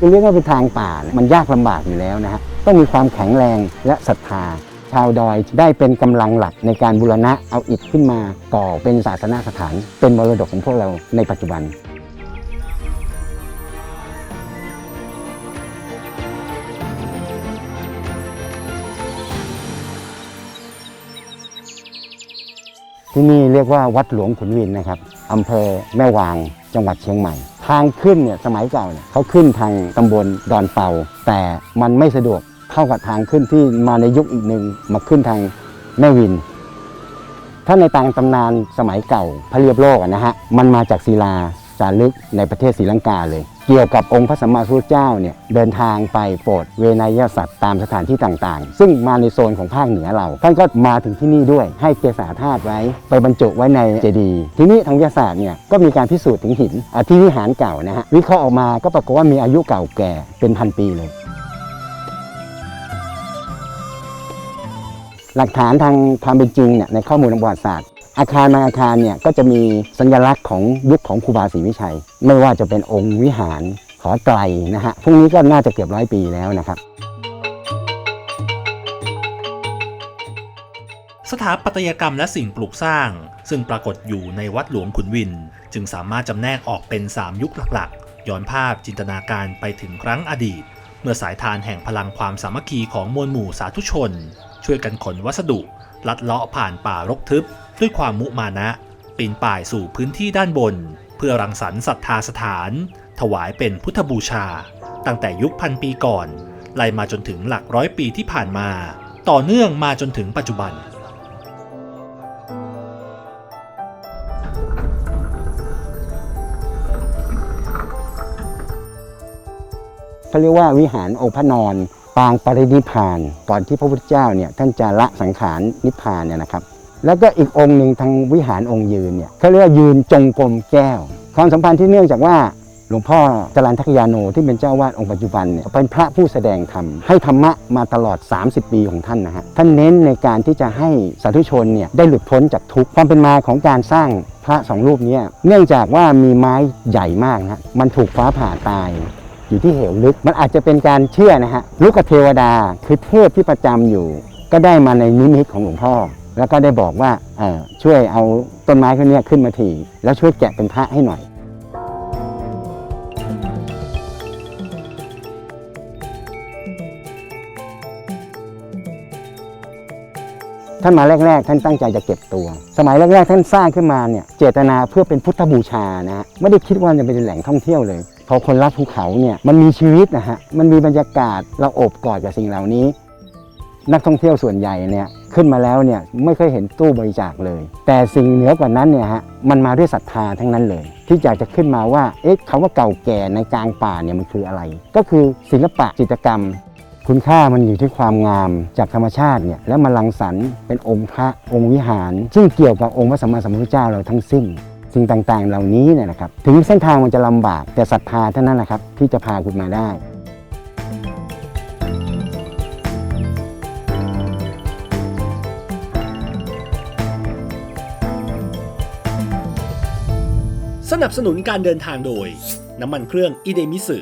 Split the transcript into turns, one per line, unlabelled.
คือเรียกว่าเป็นทางป่าเนี่ยมันยากลำบากอยู่แล้วนะฮะต้องมีความแข็งแรงและศรัทธา ชาวดอยได้เป็นกำลังหลักในการบูรณะเอาอิฐขึ้นมาก่อเป็นศาสนาสถาน เป็นมรดกของพวกเราในปัจจุบันที่นี่เรียกว่าวัดหลวงขุนวินนะครับอำเภอแม่วาง จังหวัดเชียงใหม่ ทางขึ้นเนี่ยสมัยเก่าเนี่ยเขาขึ้นทางตำบลดอนเปาแต่มันไม่สะดวกเท่ากับทางขึ้นที่มาในยุคอีกหนึ่งมาขึ้นทางแม่วิน ถ้าในตางตำนานสมัยเก่าพระเรียบโลกนะฮะมันมาจากศิลาจารึกในประเทศศรีลังกาเลย เกี่ยวกับองค์พระสัมมาสัมพุทธเจ้าเนี่ยเดินทางไปโปรดเวนยสัตว์ตามสถานที่ต่างๆ ซึ่งมาในโซนของภาคเหนือเรา ท่านก็มาถึงที่นี่ด้วยให้เกษาธาตุไว้ ไปบรรจุไว้ในเจดีย์ทีนี้ทางวิทยาศาสตร์เนี่ยก็มีการพิสูจน์ถึงหินอะที่วิหารเก่านะฮะวิเคราะห์ออกมาก็ปรากฏว่ามีอายุเก่าแก่เป็นพันปีเลยหลักฐานทางความเป็นจริงเนี่ยในข้อมูลทางประวัติศาสตร์ อาคารบางอาคารเนี่ยก็จะมีสัญลักษณ์ของยุคของครูบาศรีวิชัย ไม่ว่าจะเป็นองค์วิหารหอไตรนะฮะพวกนี้ก็น่าจะเกือบร้อยปีแล้วนะครับ
สถาปัตยกรรมและสิ่งปลูกสร้าง ซึ่งปรากฏอยู่ในวัดหลวงขุนวิน จึงสามารถจำแนกออกเป็น 3 ยุคหลักๆ ย้อนภาพจินตนาการไปถึงครั้งอดีต เมื่อสายทานแห่งพลังความสามัคคีของมวลหมู่สาธุชน ช่วยกันขนวัสดุ ลัดเลาะผ่านป่ารกทึบ ด้วยความมุมานะ ปีนป่ายสู่พื้นที่ด้านบน เพื่อรังสรรค์ศรัทธาสถาน ถวายเป็นพุทธบูชา ตั้งแต่ยุคพันปีก่อน ไล่มาจนถึงหลักร้อยปีที่ผ่านมา ต่อเนื่องมาจนถึงปัจจุบัน
เขาเรียกว่าวิหารองค์พระนอน ปางปรินิพาน ก่อนที่พระพุทธเจ้าเนี่ยท่านจะละสังขารนิพพานเนี่ยนะครับ แล้วก็อีกองค์หนึ่งทางวิหารองค์ยืนเนี่ยเขาเรียกว่ายืนจงกรมแก้ว ความสัมพันธ์ที่เนื่องจากว่าหลวงพ่อจรันทักยาโนที่เป็นเจ้าวาดองค์ปัจจุบันเนี่ยเป็นพระผู้แสดงธรรมให้ธรรมะมาตลอด 30 ปีของท่านนะฮะท่านเน้นในการที่จะให้สาธุชนเนี่ยได้หลุดพ้นจากทุกข์ความเป็นมาของการสร้างพระสองรูปนี้เนื่องจากว่ามีไม้ใหญ่มากนะฮะมันถูกฟ้าผ่าตาย อยู่ที่เหวลึก มันอาจจะเป็นการเชื่อนะฮะลูกเทวดาคือเทพที่ประจำอยู่ ก็ได้มาในนิมิตของหลวงพ่อ แล้วก็ได้บอกว่าเออช่วยเอาต้นไม้ขึ้นนี้ขึ้นมาที แล้วช่วยแกะเป็นพระให้หน่อยท่านมาแรก ๆ ท่านตั้งใจจะเก็บตัว สมัยแรก ๆ ท่านสร้างขึ้นมาเนี่ยเจตนาเพื่อเป็นพุทธบูชานะฮะไม่ได้คิดว่าจะเป็นแหล่งท่องเที่ยวเลย พอคนรักภูเขาเนี่ยมันมีชีวิตนะฮะมันมีบรรยากาศเราอบกอดกับสิ่งเหล่านี้ นักท่องเที่ยวส่วนใหญ่เนี่ยขึ้นมาแล้วเนี่ยไม่เคยเห็นตู้บริจาคเลย แต่สิ่งเหนือกว่านั้นเนี่ยฮะมันมาด้วยศรัทธาทั้งนั้นเลย ที่อยากจะขึ้นมาว่าเอ๊ะคำว่าเก่าแก่ในกลางป่าเนี่ยมันคืออะไร ก็คือศิลปะจิตรกรรม คุณค่ามันอยู่ที่ความงามจากธรรมชาติเนี่ยแล้วมาลังสรรค์เป็นองค์พระองค์วิหาร ซึ่งเกี่ยวกับองค์พระสัมมาสัมพุทธเจ้าเราทั้งสิ้น สิ่งต่างๆ เหล่านี้เนี่ยนะครับ ถึงเส้นทางมันจะลำบากแต่ศรัทธาเท่านั้นแหละครับ ที่จะพาคุณมาได้
สนับสนุนการเดินทางโดย น้ำมันเครื่องอิเดมิสึ